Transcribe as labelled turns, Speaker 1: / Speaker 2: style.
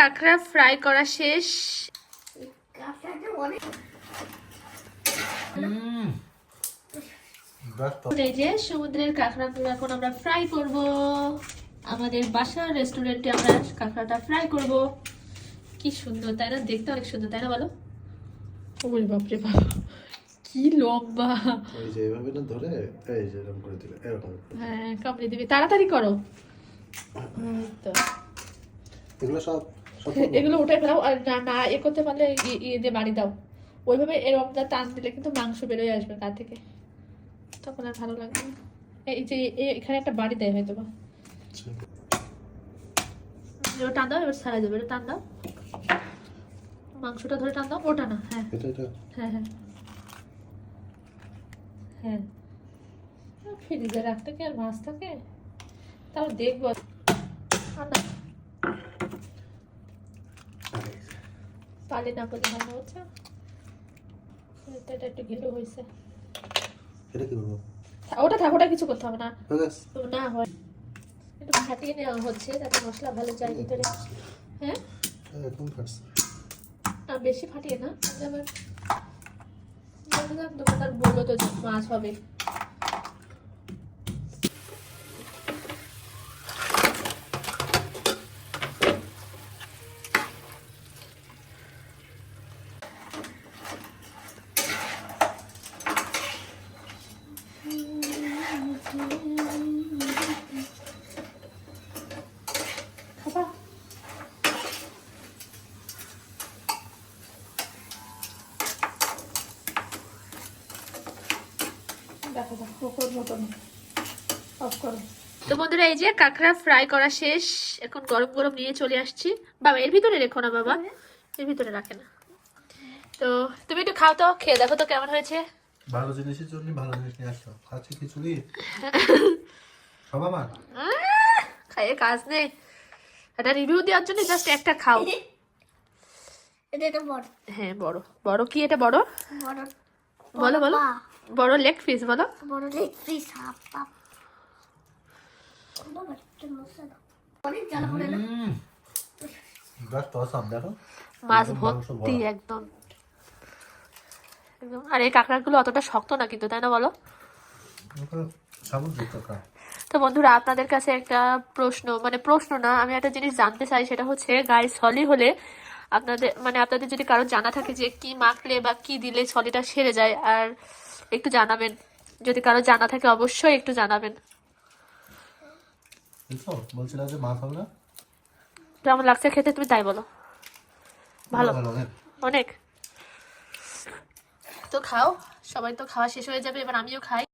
Speaker 1: কাঁকড়া ফ্রাই করা শেষ।
Speaker 2: হুম।
Speaker 1: এই যে সমুদ্রের কাঁকড়াগুলো এখন আমরা ফ্রাই করব। আমাদের বাসার রেস্টুরেন্টে আমরা কাঁকড়াটা ফ্রাই করব। কি সুন্দর তাই না? দেখতে অনেক সুন্দর তাই না বলো? ওরে বাপরে বাপ কি লম্বা।
Speaker 2: এই যে এইভাবে না ধরে এই যে এরকম করে দিলে এরকম।
Speaker 1: হ্যাঁ কামড়ে দিবি। তাড়াতাড়ি করো। তো
Speaker 2: এগুলো সব
Speaker 1: এগুলো উঠে ফেলাও আর না না এ করতে পারলে ইয়ে দিয়ে বাড়ি দাও। ওইভাবে এরকমটা টান দিলে কিন্তু মাংস বেরোয় আসবে গা থেকে। তখন আর ভালো লাগবে না। এই যে এ- এখানে একটা বাড়ি দেয় হয়তো বা। এবার টান দাও এবার সারা যাবে এটা টান দাও। মাংসটা ধরে টান দাও ওটা না হ্যাঁ।
Speaker 2: এটা এটা।
Speaker 1: হ্যাঁ হ্যাঁ। হ্যাঁ। ফ্রিজে রাখতে কি আর মাছ থাকে? তাও দেখব। আর না। পালি না করলে হয় না এটা একটু ঘেরো হয়েছে।
Speaker 2: এটা কি করব?
Speaker 1: ওটা থাক ওটা কিছু করতে হবে না। তো না হয়। একটু ফাটিয়ে নেওয়া হচ্ছে যাতে মশলা ভালো যায় ভিতরে। হ্যাঁ?
Speaker 2: এখন ফাটছে।
Speaker 1: আর বেশি ফাটিয়ে না। যেমন দোকানদার বলল তো মাছ হবে। দেখো দেখো মতন। অফ করো। তো বন্ধুরা এই যে কাঁকড়া ফ্রাই করা শেষ। এখন গরম গরম নিয়ে চলে আসছি। বাবা এর ভিতরে রেখো না বাবা। এর ভিতরে রাখে না। তো তুমি একটু খাও তো খেয়ে দেখো তো কেমন হয়েছে।
Speaker 2: ভালো জিনিসের জন্য ভালো জিনিস নিয়ে আসছো খাচ্ছি খিচুড়ি? খাবা মা
Speaker 1: খাইয়ে কাজ নেই। একটা রিভিউ দেওয়ার জন্য জাস্ট একটা খাও।
Speaker 3: এটা বড়।
Speaker 1: হ্যাঁ বড়। বড় কি এটা বড়?
Speaker 3: বড়।
Speaker 1: বলো বলো। বড় লেগ পিস বলো।
Speaker 3: বড় লেগ পিস হাফ
Speaker 2: দেখো
Speaker 1: মাছ
Speaker 2: একদম
Speaker 1: ভর্তি একদম। একদম। আর এই কাঁকড়াগুলো অতটা শক্ত না কিন্তু তাই না বলো? তো বন্ধুরা আপনাদের কাছে একটা প্রশ্ন মানে প্রশ্ন না আমি একটা জিনিস জানতে চাই সেটা হচ্ছে গায়ে সলি হলে আপনাদের মানে আপনাদের যদি কারও জানা থাকে যে কি মাখলে বা কি দিলে সলিটা সেরে যায় আর একটু জানাবেন। যদি কারও জানা থাকে অবশ্যই একটু জানাবেন।
Speaker 2: বুঝছ বলছিলাম যে মাছ হবে না?
Speaker 1: কেমন লাগছে খেতে? তুমি তাই বলো। ভালো। অনেক। তো খাও সবাই তো খাওয়া শেষ হয়ে যাবে এবার আমিও খাই।